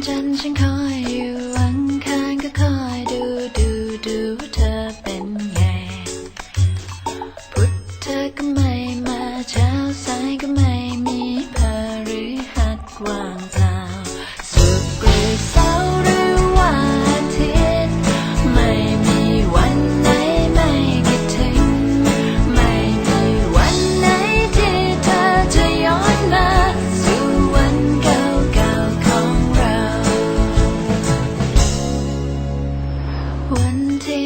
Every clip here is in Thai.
วันจัน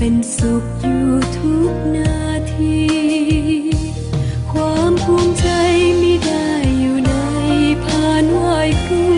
เป็นสุขอยู่ทุกนาที ความภูมิใจไม่ได้อยู่ในผ่านไหวครู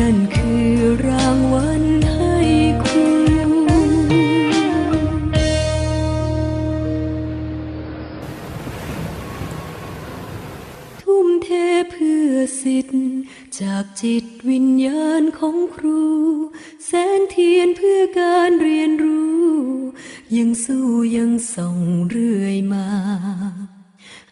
นั่นคือรางวัลให้ครูทุ่มเทเพื่อสิทธิ์ จากจิตวิญญาณของครู แสงเทียนเพื่อการเรียนรู้ ยังสู้ยังส่องเรื่อยมา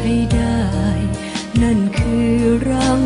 ให้ได้ นั่นคือราง